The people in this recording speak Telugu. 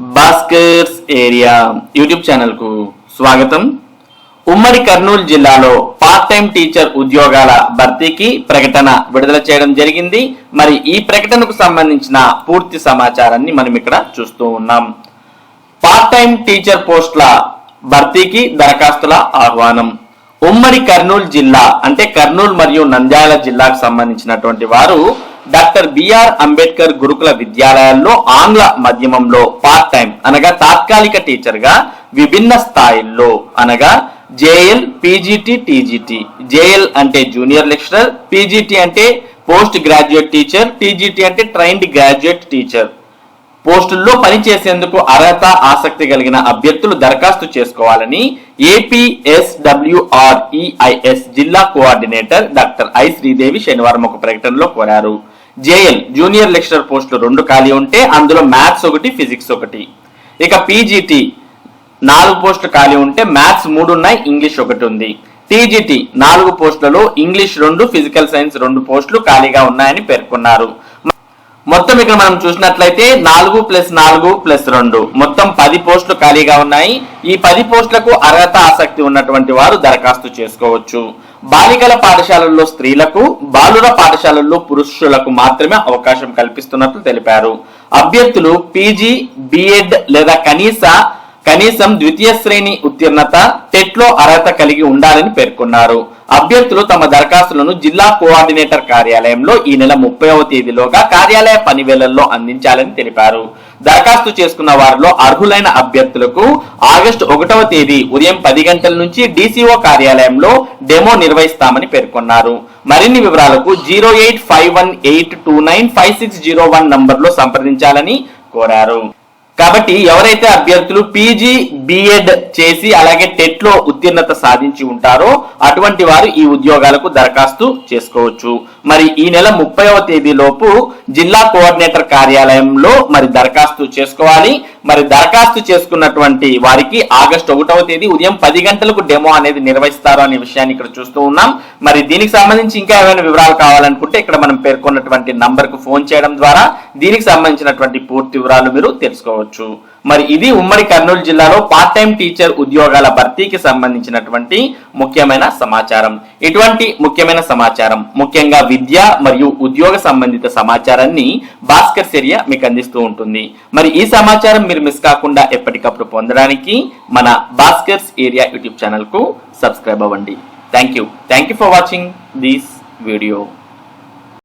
భాస్కర్స్ ఏరియా యూట్యూబ్ ఛానల్కు స్వాగతం. ఉమ్మడి కర్నూలు జిల్లాలో పార్ట్ టైం టీచర్ ఉద్యోగాల భర్తీకి ప్రకటన విడుదల చేయడం జరిగింది. మరి ఈ ప్రకటనకు సంబంధించిన పూర్తి సమాచారాన్ని మనం ఇక్కడ చూస్తూ ఉన్నాం. పార్ట్ టైం టీచర్ పోస్టుల భర్తీకి దరఖాస్తుల ఆహ్వానం. ఉమ్మడి కర్నూలు జిల్లా అంటే కర్నూలు మరియు నంద్యాల జిల్లాకు సంబంధించినటువంటి వారు డాక్టర్ బిఆర్ అంబేద్కర్ గురుకుల విద్యాలయాల్లో ఆంగ్ల మాధ్యమంలో పార్ట్ టైం అనగా తాత్కాలిక టీచర్గా విభిన్న స్థాయిల్లో అనగా జేఎల్ పీజీటీ టీజీటీ. జేఎల్ అంటే జూనియర్ లెక్చరర్ పీజీటీ అంటే పోస్ట్ గ్రాడ్యుయేట్ టీచర్ టీజీటీ అంటే ట్రైన్డ్ గ్రాడ్యుయేట్ టీచర్ పోస్టుల్లో పనిచేసేందుకు అర్హత ఆసక్తి కలిగిన అభ్యర్థులు దరఖాస్తు చేసుకోవాలని ఏపీఎస్డబ్ల్యూఆర్ఈఐఎస్ జిల్లా కోఆర్డినేటర్ డాక్టర్ ఐ శ్రీదేవి శనివారం ఒక ప్రకటనలో కోరారు. జేఎల్ జూనియర్ లెక్చరర్ పోస్టులు రెండు ఖాళీ ఉంటే అందులో మ్యాథ్స్ ఒకటి ఫిజిక్స్ ఒకటి. ఇక పీజీటీ నాలుగు పోస్టులు ఖాళీ ఉంటే మ్యాథ్స్ మూడు ఉన్నాయి ఇంగ్లీష్ ఒకటి ఉంది. టీజీటీ నాలుగు పోస్టులలో ఇంగ్లీష్ రెండు ఫిజికల్ సైన్స్ రెండు పోస్టులు ఖాళీగా ఉన్నాయని పేర్కొన్నారు. మొత్తం ఇక్కడ మనం చూసినట్లయితే నాలుగు ప్లస్ నాలుగు ప్లస్ రెండు. మొత్తం పది పోస్టులు ఖాళీగా ఉన్నాయి. ఈ పది పోస్టులకు అర్హత ఆసక్తి ఉన్నటువంటి వారు దరఖాస్తు చేసుకోవచ్చు. బాలికల పాఠశాలల్లో స్త్రీలకు బాలుర పాఠశాలల్లో పురుషులకు మాత్రమే అవకాశం కల్పిస్తున్నట్లు తెలిపారు. అభ్యర్థులు పీజీ బిఎడ్ లేదా కనీస కనీసం ద్వితీయ శ్రేణి ఉత్తీర్ణత టెట్లో అర్హత కలిగి ఉండాలని పేర్కొన్నారు. అభ్యర్థులు తమ దరఖాస్తులను జిల్లా కోఆర్డినేటర్ కార్యాలయంలో ఈ నెల ముప్పైవ తేదీలోగా కార్యాలయ పనివేళల్లో అందించాలని తెలిపారు. దరఖాస్తు చేసుకున్న వారిలో అర్హులైన అభ్యర్థులకు ఆగస్టు ఒకటవ తేదీ ఉదయం పది గంటల నుంచి డీసీఓ కార్యాలయంలో డెమో నిర్వహిస్తామని పేర్కొన్నారు. మరిన్ని వివరాలకు zero eight five one eight two nine five six zero one నంబర్లో సంప్రదించాలని కోరారు. కాబట్టి ఎవరైతే అభ్యర్థులు పీజీ బిఎడ్ చేసి అలాగే టెట్లో ఉత్తీర్ణత సాధించి ఉంటారో అటువంటి వారు ఈ ఉద్యోగాలకు దరఖాస్తు చేసుకోవచ్చు. మరి ఈ నెల ముప్పైవ తేదీలోపు జిల్లా కోఆర్డినేటర్ కార్యాలయంలో మరి దరఖాస్తు చేసుకోవాలి. మరి దరఖాస్తు చేసుకున్నటువంటి వారికి ఆగస్టు ఒకటవ తేదీ ఉదయం పది గంటలకు డెమో అనేది నిర్వహిస్తారు అనే విషయాన్ని ఇక్కడ చూస్తూ ఉన్నాం. మరి దీనికి సంబంధించి ఇంకా ఏమైనా వివరాలు కావాలనుకుంటే ఇక్కడ మనం పేర్కొన్నటువంటి నంబర్కు ఫోన్ చేయడం ద్వారా దీనికి సంబంధించినటువంటి పూర్తి వివరాలు మీరు తెలుసుకోవచ్చు. మరి ఇది ఉమ్మడి కర్నూలు జిల్లాలో పార్ట్ టైం టీచర్ ఉద్యోగాల భర్తీకి సంబంధించినటువంటి ముఖ్యమైన సమాచారం. ఇటువంటి ముఖ్యమైన సమాచారం ముఖ్యంగా విద్య మరియు ఉద్యోగ సంబంధిత సమాచారాన్ని భాస్కర్ చర్య మీకు అందిస్తూ ఉంటుంది. మరి ఈ సమాచారం మీరు మిస్ కాకుండా ఎప్పటికప్పుడు పొందడానికి మన భాస్కర్స్ ఏరియా యూట్యూబ్ ఛానల్కు సబ్స్క్రైబ్ అవ్వండి. Thank you thank you for watching this video